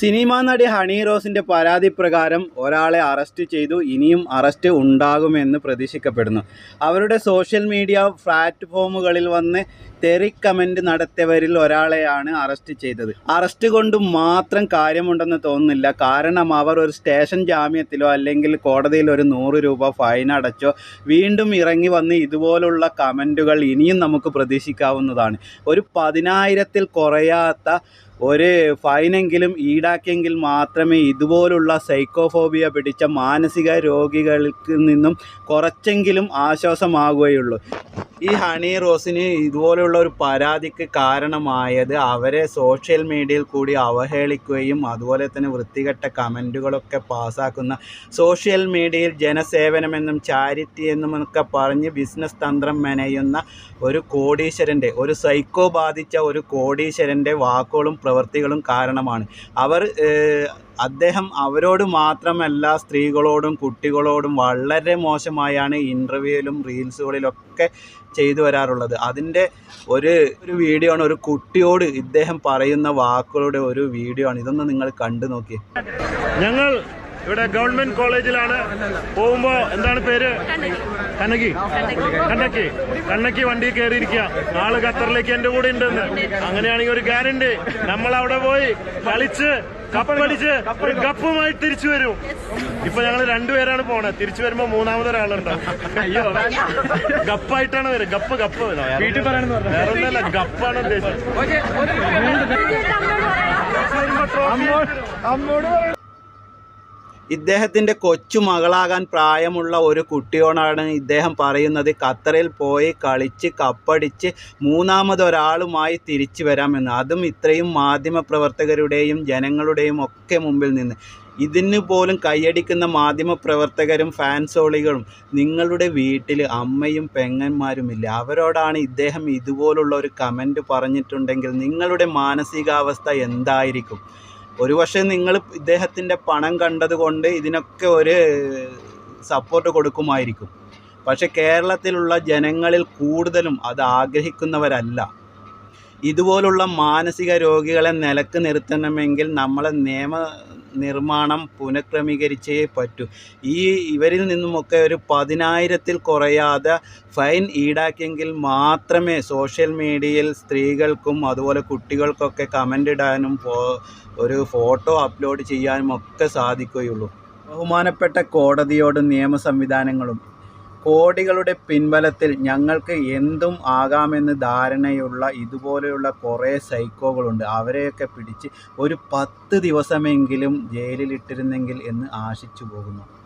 Cinema നടി honey റോസിന്റെ പരാതി പ്രകാരം ഒരാളെ അറസ്റ്റ് ചെയ്തു. ഇനിയും അറസ്റ്റ് ഉണ്ടാകുമെന്ന് പ്രതീക്ഷിക്കപ്പെടുന്നു. അവരുടെ സോഷ്യൽ മീഡിയ പ്ലാറ്റ്ഫോമുകളിൽ വന്ന് തെറി കമന്റ് നടത്തിയവരിൽ ഒരാളെയാണ് അറസ്റ്റ് ചെയ്തത്. അറസ്റ്റ് കൊണ്ട് മാത്രം കാര്യമുണ്ടെന്ന് തോന്നുന്നില്ല. കാരണം അവർ ഒരു സ്റ്റേഷൻ ജാമ്യത്തിലോ അല്ലെങ്കിൽ കോടതിയിൽ ഒരു നൂറ് രൂപ ഫൈൻ അടച്ചോ വീണ്ടും ഇറങ്ങി വന്ന് ഇതുപോലുള്ള കമന്റുകൾ ഇനിയും നമുക്ക് പ്രതീക്ഷിക്കാവുന്നതാണ്. ഒരു പതിനായിരത്തിൽ കുറയാത്ത ഒരു ഫൈനെങ്കിലും ഈടാക്കിയെങ്കിൽ മാത്രമേ ഇതുപോലുള്ള സൈക്കോഫോബിയ പിടിച്ച മാനസിക രോഗികൾക്ക് നിന്നും കുറച്ചെങ്കിലും ആശ്വാസമാകുകയുള്ളൂ. ഈ ഹണി റോസിന് ഇതുപോലെയുള്ള ഒരു പരാതിക്ക് കാരണമായത് അവരെ സോഷ്യൽ മീഡിയയിൽ കൂടി അവഹേളിക്കുകയും അതുപോലെ തന്നെ വൃത്തികെട്ട കമന്റുകളൊക്കെ പാസ്സാക്കുന്ന സോഷ്യൽ മീഡിയയിൽ ജനസേവനമെന്നും ചാരിറ്റി എന്നും ഒക്കെ പറഞ്ഞ് ബിസിനസ് തന്ത്രം മെനയുന്ന ഒരു കോടീശ്വരന്റെ ഒരു സൈക്കോ ബാധിച്ച ഒരു കോടീശ്വരന്റെ വാക്കുകളും പ്രവൃത്തികളും കാരണമാണ്. അവർ അദ്ദേഹം അവരോട് മാത്രമല്ല സ്ത്രീകളോടും കുട്ടികളോടും വളരെ മോശമായാണ് ഇന്റർവ്യൂവിലും റീൽസുകളിലൊക്കെ ചെയ്തു വരാറുള്ളത്. അതിന്റെ ഒരു ഒരു വീഡിയോ ആണ് ഒരു കുട്ടിയോട് ഇദ്ദേഹം പറയുന്ന വാക്കുകളുടെ ഒരു വീഡിയോ ആണ്. ഇതൊന്ന് നിങ്ങൾ കണ്ടു നോക്കി ഞങ്ങൾ ഇവിടെ ഗവൺമെന്റ് കോളേജിലാണ് പോകുമ്പോ എന്താണ് പേര്? കണ്ണകി കണ്ണക്കി കണ്ണക്കി വണ്ടി കയറിയിരിക്കുക. നാളെ ഖത്തറിലേക്ക് എന്റെ കൂടെ ഉണ്ടെന്ന്. അങ്ങനെയാണെങ്കിൽ ഒരു ഗ്യാരണ്ടി നമ്മൾ അവിടെ പോയി കളിച്ച് കപ്പടിച്ച് ഒരു കപ്പുമായി തിരിച്ചു വരും. ഇപ്പൊ ഞങ്ങൾ രണ്ടുപേരാണ് പോണത് തിരിച്ചു വരുമ്പോ മൂന്നാമതൊരാളുണ്ടാവും അയ്യോ ഗപ്പായിട്ടാണ് വരും ഗപ്പ് ഗപ്പ്. വീട്ടിൽ പറയണെന്ന് വേറെ ഒന്നല്ല ഗപ്പാണ് ഉദ്ദേശിച്ചത്. ഇദ്ദേഹത്തിന്റെ കൊച്ചു മകളാകാൻ പ്രായമുള്ള ഒരു കുട്ടിയോടാണ് ഇദ്ദേഹം പറയുന്നത്. ഖത്തറിൽ പോയി കളിച്ച് കപ്പടിച്ച് മൂന്നാമതൊരാളുമായി തിരിച്ചു വരാമെന്ന്. അതും ഇത്രയും മാധ്യമപ്രവർത്തകരുടെയും ജനങ്ങളുടെയും ഒക്കെ മുമ്പിൽ നിന്ന്. ഇതിന് പോലും കൈയടിക്കുന്ന മാധ്യമപ്രവർത്തകരും ഫാൻസോളികളും നിങ്ങളുടെ വീട്ടിൽ അമ്മയും പെങ്ങന്മാരുമില്ല. അവരോടാണ് ഇദ്ദേഹം ഇതുപോലുള്ള ഒരു കമന്റ് പറഞ്ഞിട്ടുണ്ടെങ്കിൽ നിങ്ങളുടെ മാനസികാവസ്ഥ എന്തായിരിക്കും? ഒരുപക്ഷെ നിങ്ങൾ ഇദ്ദേഹത്തിന്റെ പണം കണ്ടതുകൊണ്ട് ഇതിനൊക്കെ ഒരു സപ്പോർട്ട് കൊടുക്കുമായിരിക്കും. പക്ഷെ കേരളത്തിലുള്ള ജനങ്ങളിൽ കൂടുതലും അത് ആഗ്രഹിക്കുന്നവരല്ല. ഇതുപോലുള്ള മാനസിക രോഗികളെ നിലയ്ക്ക് നിർത്തണമെങ്കിൽ നമ്മളെ നിയമ നിർമ്മാണം പുനഃക്രമീകരിച്ചേ പറ്റൂ. ഈ ഇവരിൽ നിന്നുമൊക്കെ ഒരു പതിനായിരത്തിൽ കുറയാതെ ഫൈൻ ഈടാക്കിയെങ്കിൽ മാത്രമേ സോഷ്യൽ മീഡിയയിൽ സ്ത്രീകൾക്കും അതുപോലെ കുട്ടികൾക്കൊക്കെ കമന്റ് ഇടാനും ഒരു ഫോട്ടോ അപ്ലോഡ് ചെയ്യാനും ഒക്കെ സാധിക്കുകയുള്ളൂ. ബഹുമാനപ്പെട്ട കോടതിയോടും നിയമ സംവിധാനങ്ങളും കോടികളുടെ പിൻബലത്തിൽ ഞങ്ങൾക്ക് എന്തും ആകാമെന്ന് ധാരണയുള്ള ഇതുപോലെയുള്ള കുറേ സൈക്കോകളുണ്ട്. അവരെയൊക്കെ പിടിച്ച് ഒരു പത്ത് ദിവസമെങ്കിലും ജയിലിലിട്ടിരുന്നെങ്കിൽ എന്ന് ആശിച്ചു പോകുന്നു.